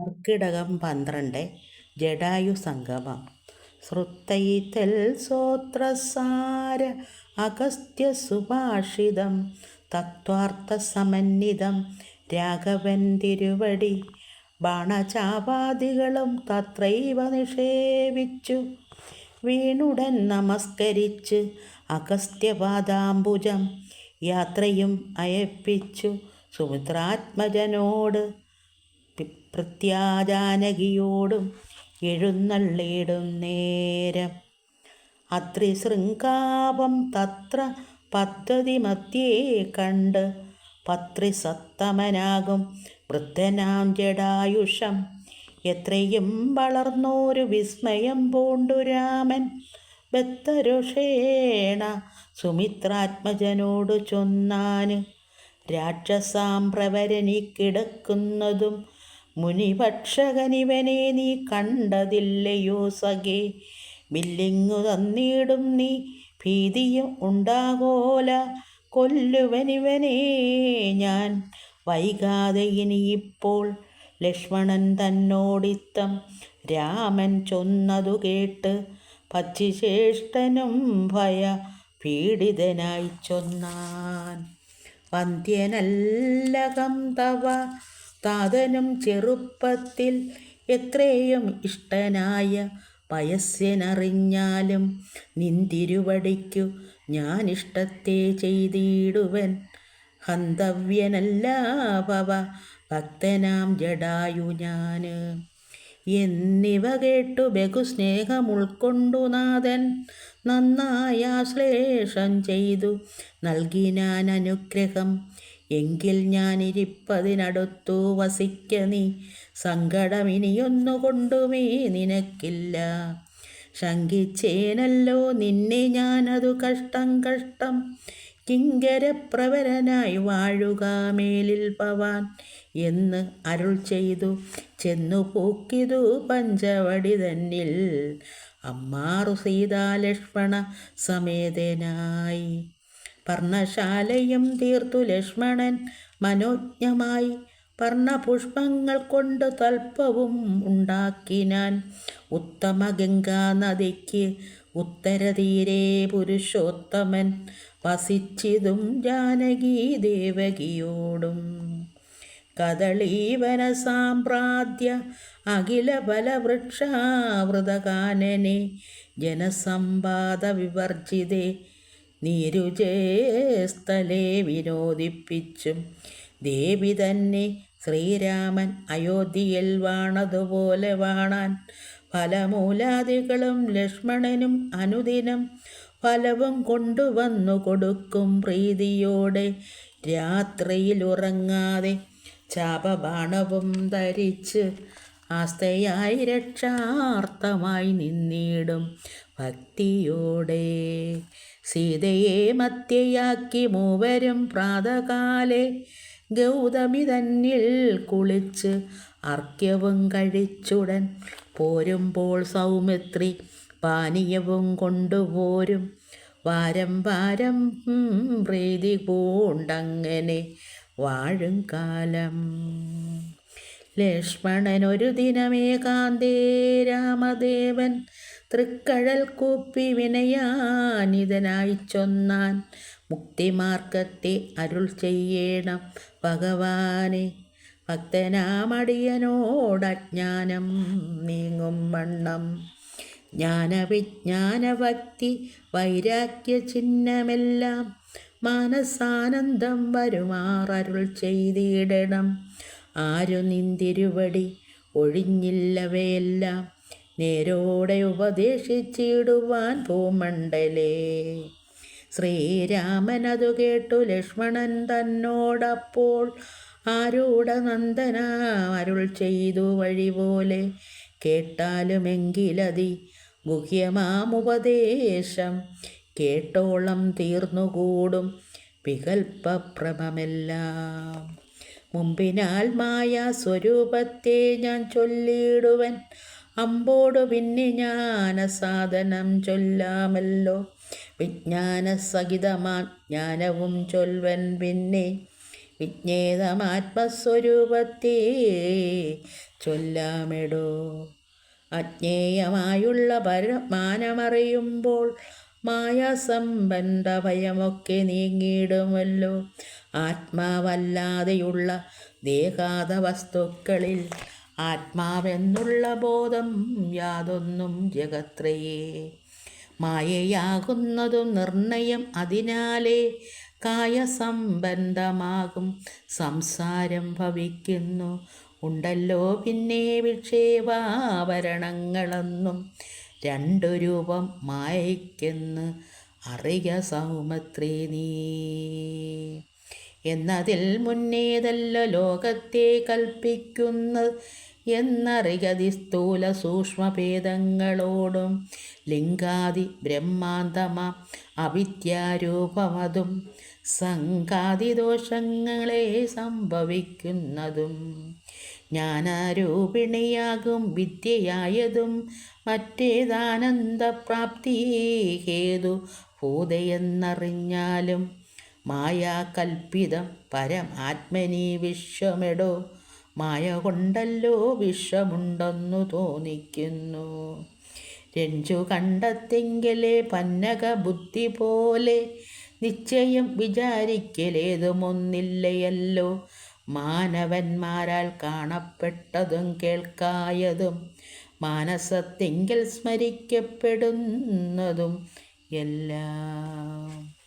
കർക്കിടകം പന്ത്രണ്ട് ജഡായു സംഗമം. ശ്രുത്തൈതൽ സോത്രസാര അഗസ്ത്യ സുഭാഷിതം തത്വാർത്ഥസമന്വിതം രാഘവൻ തിരുവടി ബാണചാപാദികളും തത്രൈവ നിഷേവിച്ചു. വീണുടൻ നമസ്കരിച്ച് അഗസ്ത്യപാദാംബുജം യാത്രയും അയപ്പിച്ചു സുമിത്രാത്മജനോട്. പ്രത്യാജാനകിയോടും എഴുന്നള്ളിയിടും നേരം. അത്രിശൃംഗാപം തത്ര പദ്ധതി മധ്യേ കണ്ട് പത്രിസത്തമനാകും വൃദ്ധനാം ജഡായുഷം എത്രയും വളർന്നോരു വിസ്മയം പൂണ്ടു രാമൻ ബത്തരുഷേണ സുമിത്രാത്മജനോട് ചൊന്നാന്. രാക്ഷസാം പ്രവരനി കിടക്കുന്നതും മുനിപക്ഷകനിവനെ നീ കണ്ടതില്ലയോ സഖേ. വില്ലിങ്ങു തന്നിടും നീ ഭീതിയും ഉണ്ടാകോല. കൊല്ലുവനിവനെ ഞാൻ വൈകാതെ ഇനിയിപ്പോൾ ലക്ഷ്മണൻ തന്നോടിത്തം രാമൻ ചൊന്നതു കേട്ട് പച്ചിശേഷ്ഠനും ഭയ പീഡിതനായി ചൊന്നാൻ വന്ധ്യനല്ലകം തവ താതനും ചെറുപ്പത്തിൽ എത്രയും ഇഷ്ടനായ പയസ്യനറിഞ്ഞാലും നിന്തിരുവടിക്കു ഞാനിഷ്ടത്തെ ചെയ്തിടുവൻ. ഹന്തവ്യനല്ല പവ ഭക്തനാം ജടായു ഞാൻ. എന്നിവ കേട്ടു ബഹുസ്നേഹം ഉൾക്കൊണ്ടു നാഥൻ. നന്നായ ശ്ലേഷം ചെയ്തു നൽകിനാൻ അനുഗ്രഹം. എങ്കിൽ ഞാനിരിപ്പതിനടുത്തു വസിക്ക നീ. സങ്കടമിനിയൊന്നു കൊണ്ടുമേ നിനക്കില്ല. ശങ്കിച്ചേനല്ലോ നിന്നെ ഞാനതു കഷ്ടം കഷ്ടം കിങ്കരപ്രവരനായി വാഴുക മേലിൽ പവാൻ എന്ന് അരുൾ ചെയ്തു. ചെന്നു പൂക്കിതു പഞ്ചവടി തന്നിൽ അമ്മാറു സീതാലക്ഷ്മണ സമേതനായി. പർണശാലയും തീർത്തു ലക്ഷ്മണൻ മനോജ്ഞമായി. പർണപുഷ്പങ്ങൾ കൊണ്ട് തൽപ്പവും ഉണ്ടാക്കിനാൻ ഉത്തമ ഗംഗാ നദിക്ക് ഉത്തരതീരെ പുരുഷോത്തമൻ വസിച്ചിതും ജാനകി ദേവകിയോടും. കദളീവന സാമ്പ്രാദ്യ അഖില ബലവൃക്ഷാവൃതകാനനെ ജനസമ്പാദ വിവർജിതേ നീരുജേസ്ഥലെ വിനോദിപ്പിച്ചും ദേവി തന്നെ ശ്രീരാമൻ അയോധ്യയിൽ വാണതുപോലെ വാണാൻ ഫലമൂലാദികളും ലക്ഷ്മണനും അനുദിനം ഫലവും കൊണ്ടുവന്നു കൊടുക്കും പ്രീതിയോടെ. രാത്രിയിൽ ഉറങ്ങാതെ ചാപബാണവും ധരിച്ച് ആസ്തയായി രക്ഷാർത്ഥമായി നിന്നിടും ഭക്തിയോടെ. സീതയെ മത്യയാക്കി മൂവരും പ്രാതകാലെ ഗൗതമി തന്നിൽ കുളിച്ച് അർക്യവും കഴിച്ചുടൻ പോരുമ്പോൾ സൗമിത്രി പാനീയവും കൊണ്ടുപോരും. വാരം വാരം പ്രീതി പൂണ്ടങ്ങനെ വാഴും കാലം. ലക്ഷ്മണനൊരു ദിനമേകാന്തേ രാമദേവൻ തൃക്കഴൽ കൂപ്പി വിനയാനിതനായി ചൊന്നാൻ മുക്തിമാർഗത്തെ അരുൾ ചെയ്യണം ഭഗവാനെ. ഭക്തനാമടിയനോടജ്ഞാനം നീങ്ങും വണ്ണം. ജ്ഞാനവിജ്ഞാനഭക്തി വൈരാഗ്യ ചിഹ്നമെല്ലാം മാനസാനന്ദം വരുമാറരുൾ ചെയ്തിടണം. ആരു നിന്തിരുവടി? ഒഴിഞ്ഞില്ലവയെല്ലാം നേരോടെ ഉപദേശിച്ചിടുവാൻ ഭൂമണ്ഡലേ ശ്രീരാമനതു കേട്ടു ലക്ഷ്മണൻ തന്നോടപ്പോൾ ആരൂഢനന്ദന അരുൾ ചെയ്തു വഴി പോലെ കേട്ടാലുമെങ്കിലതി ഗുഹ്യമാമുപദേശം കേട്ടോളം തീർന്നുകൂടും വികൽപ്പഭ്രമമെല്ലാം. മുമ്പിനാൽ മായ സ്വരൂപത്തെ ഞാൻ ചൊല്ലിയിടുവൻ അമ്പോടു പിന്നെ ജ്ഞാനസാധനം ചൊല്ലാമല്ലോ. വിജ്ഞാനസഹിതമാ ജ്ഞാനവും ചൊൽവൻ പിന്നെ വിജ്ഞേതമാത്മസ്വരൂപത്തെ ചൊല്ലാമിടോ. അജ്ഞേയമായുള്ള പരമാനമറിയുമ്പോൾ മായാസംബന്ധ ഭയമൊക്കെ നീങ്ങിയിടുമല്ലോ. ആത്മാവല്ലാതെയുള്ള ദേഹാത വസ്തുക്കളിൽ ആത്മാവെന്നുള്ള ബോധം യാതൊന്നും ജഗത്രയേ മായയാകുന്നതും നിർണയം അതിനാലേ കായസംബന്ധമാകും സംസാരം ഭവിക്കുന്നു. ഉണ്ടല്ലോ പിന്നെ വിക്ഷേപാഭരണങ്ങളെന്നും രണ്ടു രൂപം മായ്ക്കെന്ന് അറിയ സൗമത്രി നീ. എന്നതിൽ മുന്നേതല്ല ലോകത്തെ കൽപ്പിക്കുന്നത് എന്നറിയതി സ്ഥൂല സൂക്ഷ്മഭേദങ്ങളോടും ലിംഗാദി ബ്രഹ്മാന്തമ അവിദ്യാരൂപമതും സംഘാതി ദോഷങ്ങളെ സംഭവിക്കുന്നതും. ജ്ഞാനാരൂപിണിയാകും വിദ്യയായതും മറ്റേതാനന്ദപ്രാപ്തി ഹേതു ഭൂതയെന്നറിഞ്ഞാലും മായാകൽപ്പിതം ആത്മനി വിശ്വമെടോ. മായ കൊണ്ടല്ലോ വിശ്വമുണ്ടെന്നു തോന്നിക്കുന്നു. രഞ്ജു കണ്ടത്തെങ്കിലേ പന്നക ബുദ്ധി പോലെ നിശ്ചയം വിചാരിക്കലേതുമൊന്നില്ലയല്ലോ. മാനവന്മാരാൽ കാണപ്പെട്ടതും കേൾക്കായതും മാനസത്തെങ്കിൽ സ്മരിക്കപ്പെടുന്നതും എല്ലാം.